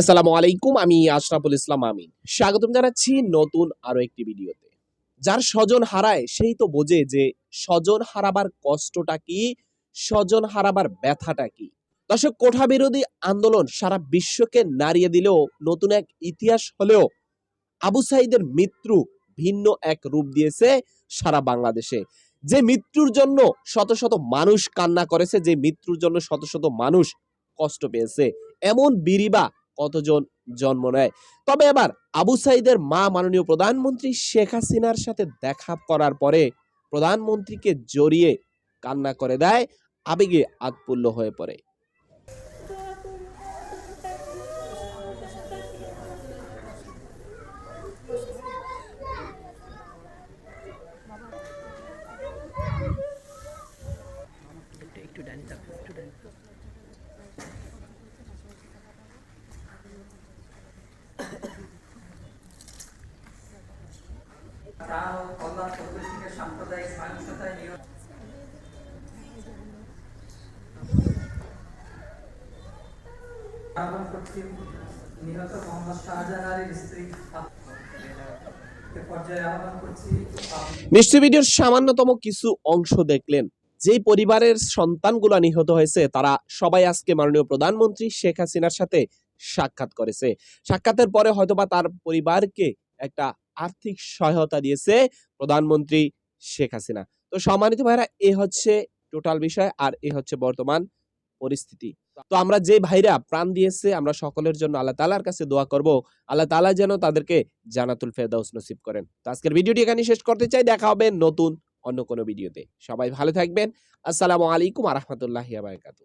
আসসালামু আলাইকুম, আমি আশরাফুল ইসলাম আমিন। স্বাগতম জানাচ্ছি নতুন আরও একটি ভিডিওতে। যার স্বজন হারায়, সেই তো বোঝে যে স্বজন হারাবার কষ্টটা কি, স্বজন হারাবার ব্যথাটা কি। দর্শক কোঠা বিরোধী আন্দোলন সারা বিশ্বকে নাড়িয়ে দিলেও নতুন এক ইতিহাস হলেও আবু সাইদের মৃত্যু ভিন্ন এক রূপ দিয়েছে সারা বাংলাদেশে। যে মৃত্যুর জন্য শত শত মানুষ কান্না করেছে, যে মৃত্যুর জন্য শত শত মানুষ কষ্ট পেয়েছে, এমন বিরিবা কতজন জন্ম নেয়। তবে এবার আবু সাইদের মা মাননীয় প্রধানমন্ত্রী শেখ হাসিনার সাথে দেখা করার পরে প্রধানমন্ত্রীকে জড়িয়ে কান্না করে দেয়, আবেগে আতপুল্য হয়ে পড়ে। একটু ডান একটু ডান। নিশ্চয় ভিডিওর সামান্যতম কিছু অংশ দেখলেন। যেই পরিবারের সন্তানগুলো নিহত হয়েছে, তারা সবাই আজকে মাননীয় প্রধানমন্ত্রী শেখ হাসিনার সাথে সাক্ষাৎ করেছে। সাক্ষাতের পরে হয়তোবা তার পরিবারকে একটা আর্থিক সহায়তা দিয়েছে প্রধানমন্ত্রী শেখ হাসিনা। তো সম্মানিত ভাইরা এ হচ্ছে টোটাল বিষয় আর এ হচ্ছে বর্তমান পরিস্থিতি। তো আমরা যে ভাইরা প্রাণ দিয়েছে, আমরা সকলের জন্য আল্লাহ তালার কাছে দোয়া করব। আল্লাহ তালা যেন তাদেরকে জানাতুল ফেরদাউস নসিব করেন। তো আজকের ভিডিওটি এখানে শেষ করতে চাই। দেখা হবে নতুন অন্য কোনো ভিডিওতে। সবাই ভালো থাকবেন। আসসালামু আলাইকুম আ রহমতুল্লাহ বারকাতু